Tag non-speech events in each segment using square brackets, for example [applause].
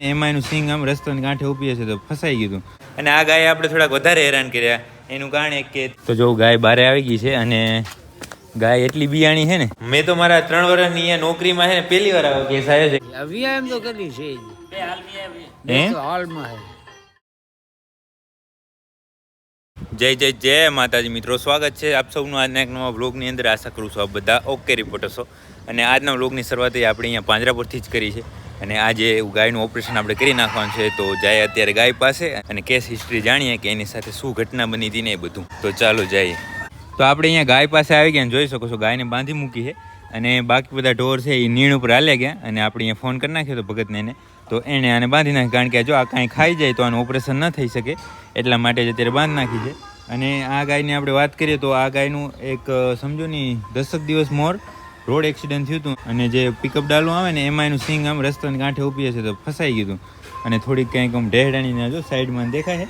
એમાં એનું સિંગ આમ રસ્તાની કાંઠે ઊભી છે તો ફસાઈ ગયું અને આ ગાય આપણે થોડાક વધારે હેરાન કર્યા. એનું કારણ એક કે તો જો ગાય બારે આવી ગઈ છે અને ગાય એટલી બિયાણી છે ને. મેં તો મારા ત્રણ વર્ષની અહીંયા નોકરીમાં છે ને પહેલી વાર આવ્યો કેસ આવ્યો છે. વ્યાયામ તો કરી છે. હે? હાલમાં જય જય જય માતાજી મિત્રો. સ્વાગત છે આપ સૌનું આજના એક નવા બ્લોગની અંદર. આશા કરું છું આપ બધા ઓકે રિપોર્ટર્સો અને આજના બ્લોગની શરૂઆત આપણે અહીંયા પાંજરાપુરથી જ કરી છે. અને આજે એવું ગાયનું ઓપરેશન આપણે કરી નાખવાનું છે, તો જાય અત્યારે ગાય પાસે અને કેસ હિસ્ટ્રી જાણીએ કે એની સાથે શું ઘટના બની હતી ને એ બધું. તો ચાલો જઈએ. તો આપણે અહીંયા ગાય પાસે આવી ગયા જોઈ શકો છો, ગાયને બાંધી મૂકી છે. અને બાકી બધા ઢોર છે એ નીણ ઉપર હાલ્યા ગયા અને આપણે અહીંયા ફોન કરી નાખ્યો તો ભગતને એને. તો એણે આને બાંધી નાખી કારણ કે જો આ કાંઈ ખાઈ જાય તો આનું ઓપરેશન ન થઈ શકે. એટલા માટે જ અત્યારે બાંધી નાખી છે. અને આ ગાયની આપણે વાત કરીએ તો આ ગાયનું એક સમજો ને દસક દિવસ મોર રોડ એક્સિડન્ટ થયું હતું અને જે પિકઅપ ડાલું આવે ને એમાં એનું સિંગ આમ રસ્તાની કાંઠે ઊભી હશે તો ફસાઈ ગયું અને થોડીક કંઈક આમ ઢેડાણીને જો સાઈડમાં દેખાય છે,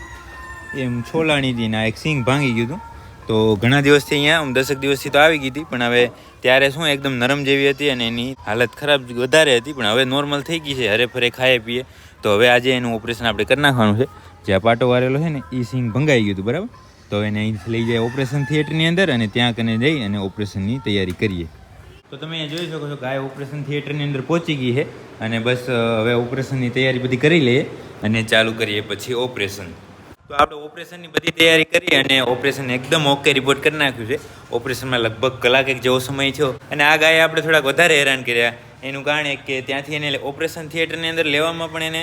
એમ છોલાણી હતી આ એક સિંગ ભાંગી ગયું હતું. તો ઘણા દિવસથી અહીંયા, આમ દશક દિવસથી તો આવી ગઈ હતી, પણ હવે ત્યારે શું એકદમ નરમ જેવી હતી અને એની હાલત ખરાબ વધારે હતી, પણ હવે નોર્મલ થઈ ગઈ છે હરે ફરે ખાઈએ પીએ. તો હવે આજે એનું ઓપરેશન આપણે કરી નાખવાનું છે. જે પાટો વારેલો છે ને એ સિંગ ભંગાઈ ગયું હતું, બરાબર? તો એને અહીંથી લઈ જાય ઓપરેશન થિયેટરની અંદર અને ત્યાં કને જઈ અને ઓપરેશનની તૈયારી કરીએ. તો તમે અહીંયા જોઈ શકો છો ગાય ઓપરેશન થિયેટરની અંદર પહોંચી ગઈ છે અને બસ હવે ઓપરેશનની તૈયારી બધી કરી લઈએ અને ચાલુ કરીએ પછી ઓપરેશન. તો આપણે ઓપરેશનની બધી તૈયારી કરી અને ઓપરેશન એકદમ ઓકે રિપોર્ટ કરી નાખ્યું છે. ઓપરેશનમાં લગભગ કલાક એક જેવો સમય થયો અને આ ગાય આપણે થોડાક વધારે હેરાન કર્યા. એનું કારણ કે ત્યાંથી એને ઓપરેશન થિયેટરની અંદર લેવામાં પણ એને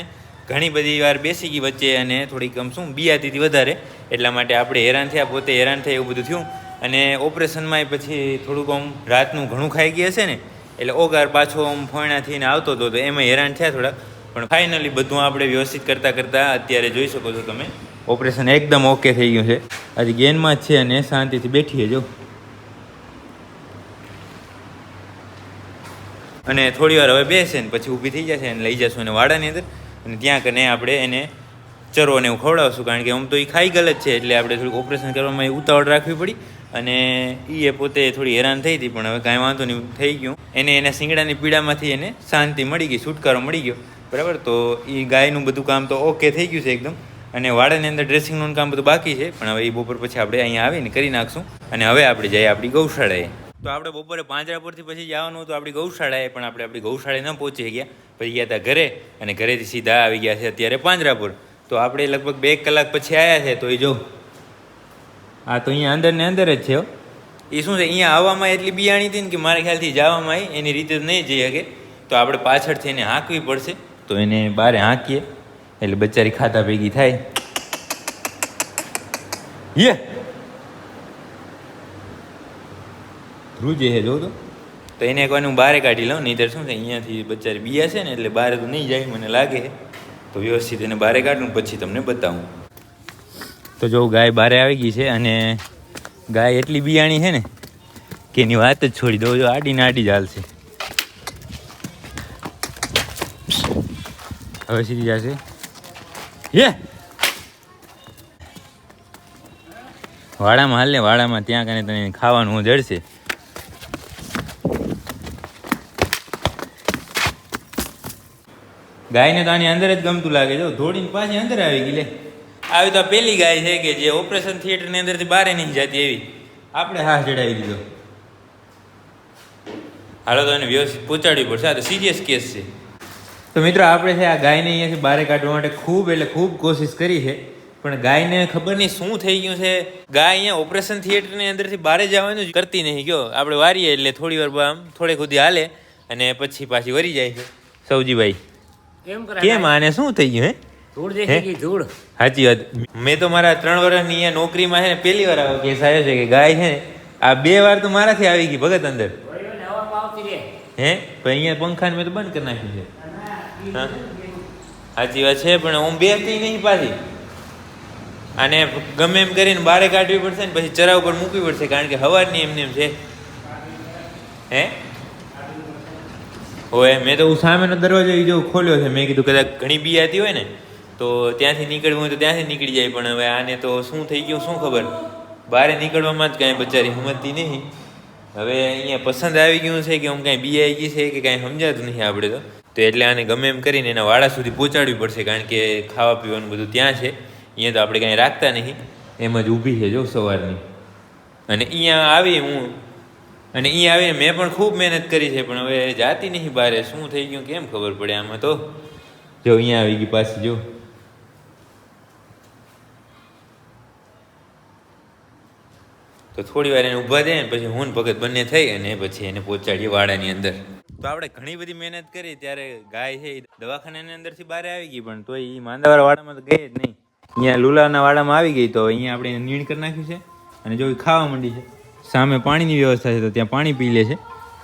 ઘણી બધી વાર બેસી ગઈ વચ્ચે અને થોડીક, આમ શું બિયાતી હતી વધારે. એટલા માટે આપણે હેરાન થયા, પોતે હેરાન થયા એવું બધું થયું. અને ઓપરેશનમાં પછી થોડુંક આમ રાતનું ઘણું ખાઈ ગયા છે ને, એટલે ઓગાર પાછો આમ ફોયણા થઈને આવતો હતો તો એમાં હેરાન થયા થોડાક. પણ ફાઇનલી બધું આપણે વ્યવસ્થિત કરતાં કરતાં અત્યારે જોઈ શકો છો તમે, ઓપરેશન એકદમ ઓકે થઈ ગયું છે. આજે ગેનમાં જ છે અને શાંતિથી બેઠીએ જો. અને થોડી વાર હવે બેસે ને પછી ઊભી થઈ જશે અને લઈ જશું એને વાડાની અંદર. અને ત્યાં કને આપણે એને ચરો ને ખવડાવશું, કારણ કે આમ તો એ ખાઈ ગલત છે, એટલે આપણે થોડુંક ઓપરેશન કરવામાં એ ઉતાવળ રાખવી પડી. અને એ પોતે થોડી હેરાન થઈ હતી, પણ હવે કાંઈ વાંધો નહીં, થઈ ગયું. એને એના શિંગડાની પીડામાંથી એને શાંતિ મળી ગઈ, છુટકારો મળી ગયો. બરાબર? તો એ ગાયનું બધું કામ તો ઓકે થઈ ગયું છે એકદમ. અને વાડાની અંદર ડ્રેસિંગનું કામ બધું બાકી છે. પણ હવે એ બપોર પછી આપણે અહીંયા આવીને કરી નાખશું. અને હવે આપણે જઈએ આપણી ગૌશાળાએ. તો આપણે બપોરે પાંજરાપુરથી પછી જવાનું હતું આપણી ગૌશાળાએ, પણ આપણે આપણી ગૌશાળાએ ન પહોંચી ગયા. પછી ગયા હતા ઘરે, અને ઘરેથી સીધા આવી ગયા છે અત્યારે પાંજરાપુર. તો આપણે લગભગ બે કલાક પછી આવ્યા છે. તો એ જો હા તો અહીંયા અંદર ને અંદર જ છે એ શું છે, અહીંયા આવવામાં એટલી બિયાણી હતી ને કે મારા ખ્યાલથી જવામાં એની રીતે નહીં જઈ શકે. તો આપણે પાછળથી એને હાંકવી પડશે. તો એને બારે હાંકીએ. એટલે બચારી ખાતા ભેગી થાય. યે! ધ્રુજે હે જો તો. તો એને એક હું બારે કાઢી લઉં, નહીંતર શું છે, અહીંયાથી બચારી બિયા છે ને, એટલે બહાર તો નહીં જાય, મને લાગે તો વ્યવસ્થિત એને બારે કાઢું પછી તમને બતાવું. તો જો ગાય બારે આવી ગઈ છે અને ગાય એટલી બિયાણી છે ને કે એની વાત જ છોડી દો જો આડી ને આડી જ હાલશે. હવે સીધી જશે. હે? વાડામાં હાલ ને વાડામાં ત્યાં કને તને ખાવાનું જડશે. ગાયને તો આની અંદર જ ગમતું લાગે. જો ધોડીને પાછી અંદર આવી ગઈ લે. આવી તો પેલી ગાય છે કે જે ઓપરેશન થિયેટરની અંદરથી બહાર નહીં જતી એવી આપણે હાથ ચડાવી દીધો. હાલો તો એને વ્યવસ્થિત પહોંચાડવી પડશે. આ તો સિરિયસ કેસ છે. તો મિત્રો આપણે છે આ ગાયને અહીંયાથી બહાર કાઢવા માટે ખૂબ એટલે ખૂબ કોશિશ કરી છે. પણ ગાયને ખબર નહીં શું થઈ ગયું છે. ગાય અહીંયા ઓપરેશન થિયેટરની અંદરથી બહાર જવાનું જ કરતી નહીં. ગયો આપણે વારીએ એટલે થોડી વાર આમ થોડે સુધી હાલે અને પછી પાછી વરી જાય છે. સૌજીભાઈ કેમ આને શું થઈ ગયું હે? ધૂળ દેખી ગઈ ધૂળ? સાચી વાત. મેં તો મારા ત્રણ વર્ષની અહીંયા નોકરીમાં છે ને પહેલી વાર આવો કેસ આવ્યો છે કે ગાય છે ને આ બે વાર તો મારાથી આવી ગઈ ભગત અંદર. હે? પણ અહીંયા પંખાને મેં તો બંધ કરી નાખ્યું છે. સાચી વાત છે પણ હું બેસતી નહીં પાછી. અને ગમે એમ કરીને બારે કાઢવી પડશે ને પછી ચરા ઉપર મૂકવી પડશે કારણ કે હવારની એમને એમ છે. હે? હોય મેં તો હું સામેનો દરવાજો એ જો ખોલ્યો છે મેં કીધું કદાચ ઘણી બી આવતી હોય ને તો ત્યાંથી નીકળવું હોય તો ત્યાંથી નીકળી જાય, પણ હવે આને તો શું થઈ ગયું શું ખબર? બહાર નીકળવામાં જ કાંઈ બચારી સમજતી નહીં. હવે અહીંયા પસંદ આવી ગયું છે કે હું કાંઈ બિયાઈ ગઈ છે કે કાંઈ સમજાતું નહીં આપણે તો. તો એટલે આને ગમે એમ કરીને એના વાડા સુધી પહોંચાડવી પડશે, કારણ કે ખાવા પીવાનું બધું ત્યાં છે. અહીંયા તો આપણે કાંઈ રાખતા નહીં. એમ જ ઊભી છે જો સવારની. અને અહીંયા આવી હું. અને અહીંયા આવીને મેં પણ ખૂબ મહેનત કરી છે, પણ હવે જાતી નહીં બારે શું થઈ ગયું કેમ ખબર પડે આમાં તો? જો અહીંયા આવી ગઈ પાછી, જો. તો થોડી વાર એને ઊભા દે ને પછી હું ભગત બંને થઈ અને પછી એને પહોંચાડીએ વાડાની અંદર. તો આપણે ઘણી બધી મહેનત કરી, ત્યારે ગાય છે એ દવાખાનાની અંદરથી બહાર આવી ગઈ, પણ તોય એ માંદાવાળા વાડામાં તો ગઈ જ નહીં. અહીંયા લુલાના વાડામાં આવી ગઈ, તો અહીંયા આપણે નીણ કરી નાખ્યું છે અને જો એ ખાવા માંડી છે, સામે પાણીની વ્યવસ્થા છે, તો ત્યાં પાણી પી લે છે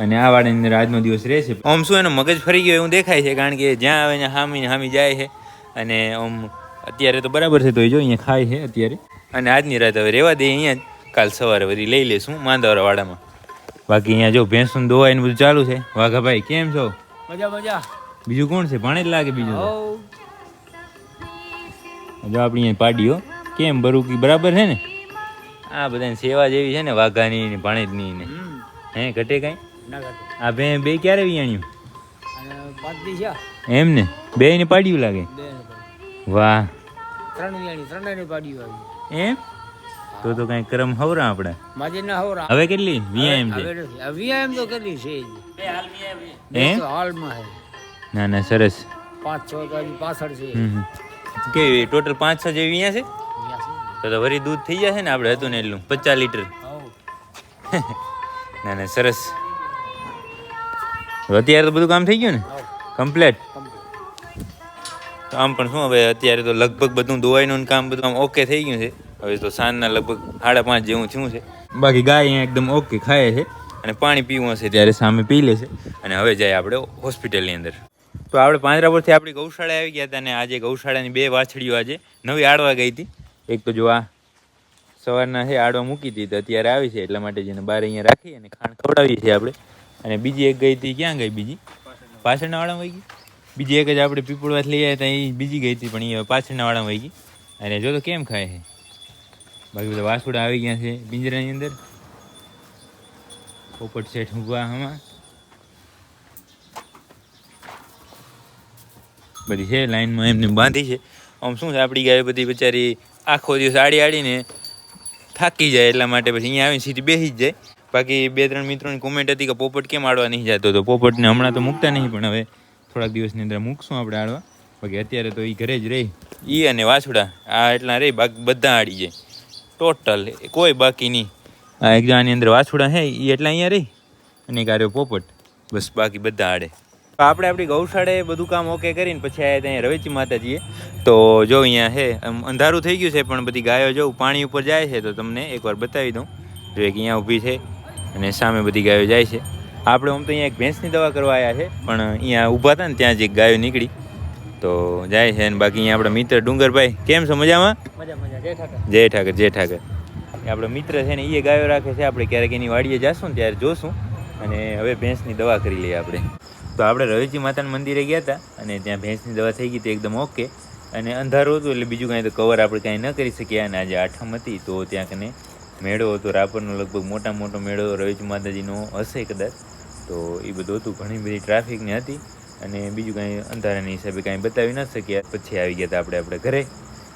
અને આ વાડાની અંદર આજનો દિવસ રહે છે. આમ શું એનો મગજ ફરી ગયો એવું દેખાય છે, કારણ કે જ્યાં આવે ત્યાં હામી ને હામી જાય છે અને આમ અત્યારે તો બરાબર છે, તો એ જો અહીંયા ખાય છે અત્યારે. અને આજની રાત હવે રહેવા દે અહીંયા કાલ સવારે વરી લઈ લેશું માંદાવાળા વાડામાં. બાકી અહીંયા જો ભેંસનું દોવાય ને બધું ચાલુ છે. વાઘાભાઈ કેમ છો? મજા મજા. બીજું કોણ છે? ભણે જ લાગે બીજું જો આપણી પાડીઓ. કેમ બરુકી? બરાબર છે ને? આ બધાની સેવા જેવી છે ને વાઘાની ને ભાણેજની ને. હે ઘટે કાંઈ? આ બે બે ક્યારે વિયાણ્યું? એમ ને? બે ને પાડ્યું લાગે. વાહ. ત્રણ વિયાણી ત્રણેયની પાડી આવી. એમ? તો તો કઈ ક્રમ હવરા આપણે? માજી ના હવરા. હવે કેટલી? વીએમ છે? વીએમ વ્યાયામ તો કેટલી છે જ. હે? તો હાલમાં છે. ના ના સરસ. પાંચ છ તો પાછળ છે. કેવી? ટોટલ પાંચ છ જેવી અહીંયા છે? તો તો વરી દૂધ થઈ જશે ને આપણે હતું ને એટલું પચાસ લીટર. [laughs] ના ના સરસ. અત્યારે તો બધું કામ થઈ ગયું ને? કમ્પ્લેટ. આમ પણ શું હવે અત્યારે તો લગભગ બધું દોવાઈનું કામ બધું આમ ઓકે થઈ ગયું છે. હવે તો સાંજના લગભગ સાડા પાંચ જેવું થયું છે. બાકી ગાય અહીંયા એકદમ ઓકે ખાય છે અને પાણી પીવું હશે ત્યારે સામે પી લે છે. અને હવે જાય આપણે હોસ્પિટલની અંદર. તો આપણે પાંજરા પરથી આપણી ગૌશાળા આવી ગયા હતા અને આજે ગૌશાળાની બે વાછડીઓ આજે નવી આડવા ગઈ હતી. એક તો જો આ સવારના છે આડવા મૂકી હતી તો અત્યારે આવી છે એટલા માટે જેને બહાર અહીંયા રાખી અને ખાણ ખવડાવીએ છીએ આપણે. અને બીજી એક ગઈ હતી ક્યાં ગઈ બીજી? પાછળના વાળામાં વહી ગઈ. બીજી એક જ આપણે પીપળવાથી લઈ આવ્યા હતા એ બીજી ગઈ હતી પણ એ પાછળના વાળામાં વહી ગઈ. અને જો તો કેમ ખાય છે? બાકી બધા વાસુડા આવી ગયા છે પિંજરાની અંદર. પોપટ શેઠ ઊભા આમાં. બધી છે, લાઈનમાં એમને બાંધી છે. આમ શું છે, આપણી ગાય બધી બિચારી આખો દિવસ આડી આડીને થાકી જાય એટલા માટે પછી અહીંયા આવીને સીધી બેસી જ જાય. બાકી બે ત્રણ મિત્રોની કોમેન્ટ હતી કે પોપટ કેમ આડવા નહીં જતો તો પોપટને હમણાં તો મૂકતા નહીં, પણ હવે થોડાક દિવસની અંદર મૂકશું આપણે આડવા. બાકી અત્યારે તો એ ઘરે જ રહી. એ અને વાછડા આ એટલા રહી, બાકી બધા આડી જાય. ટોટલ કોઈ બાકી નહીં. આ એક આની અંદર વાછુડા હે એ એટલા અહીંયા રહી અને એક આર્યો પોપટ. બસ બાકી બધા આડે. તો આપણે આપણી ગૌશાળાએ બધું કામ ઓકે કરીને પછી આવ્યા ત્યાં રવેચી માતાજીએ. તો જો અહીંયા હે અંધારું થઈ ગયું છે પણ બધી ગાયો જો પાણી ઉપર જાય છે તો તમને એકવાર બતાવી દઉં. જો એક અહીંયા ઊભી છે અને સામે બધી ગાયો જાય છે. આપણે આમ તો અહીંયા એક ભેંસની દવા કરવા આવ્યા છે પણ અહીંયા ઊભા હતા ને ત્યાં જ એક ગાયો નીકળી. તો જાય છે અને બાકી અહીંયા આપણા મિત્ર ડુંગરભાઈ. કેમ છો? મજામાં? મજા મજા જય ઠાકર. જય ઠાકર આપણો મિત્ર છે ને એ ગાયો રાખે છે. આપણે ક્યારેક એની વાડીએ જાશું ને ત્યારે જોશું. અને હવે ભેંસની દવા કરી લઈએ આપણે. તો આપણે રવિજી માતાના મંદિરે ગયા હતા અને ત્યાં ભેંસની દવા થઈ ગઈ હતી એકદમ ઓકે. અને અંધારું હતું એટલે બીજું કાંઈ તો કવર આપણે કાંઈ ન કરી શક્યા. અને આજે આઠમ હતી તો ત્યાં કને મેળો હતો રાપરનો લગભગ મોટા મોટો મેળો રવિજી માતાજીનો હશે કદાચ. તો એ બધું હતું. ઘણી બધી ટ્રાફિકની હતી. અને બીજું કાંઈ અંધારાની હિસાબે કાંઈ બતાવી ન શક્યા પછી આવી ગયા હતા આપણે આપણે ઘરે.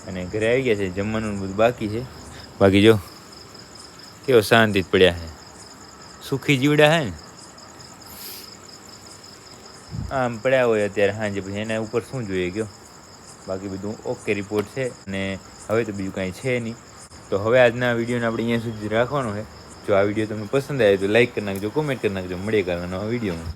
અને ઘરે આવી ગયા છે, જમવાનું બધું બાકી છે. બાકી જો, કેવો શાંતિ જ પડ્યા છે. સુખી જીવડા હે આમ પડ્યા હોય અત્યારે સાંજે પછી, એના ઉપર શું જોઈએ ગયો બાકી બધું ઓકે રિપોર્ટ છે અને હવે તો બીજું કાંઈ છે નહીં. તો હવે આજના વિડીયોને આપણે અહીંયા સુધી રાખવાનો છે. જો આ વીડિયો તમને પસંદ આવે તો લાઈક કરી નાખજો, કોમેન્ટ કરી નાખજો. મળીએ કાલના નવા વિડીયોમાં.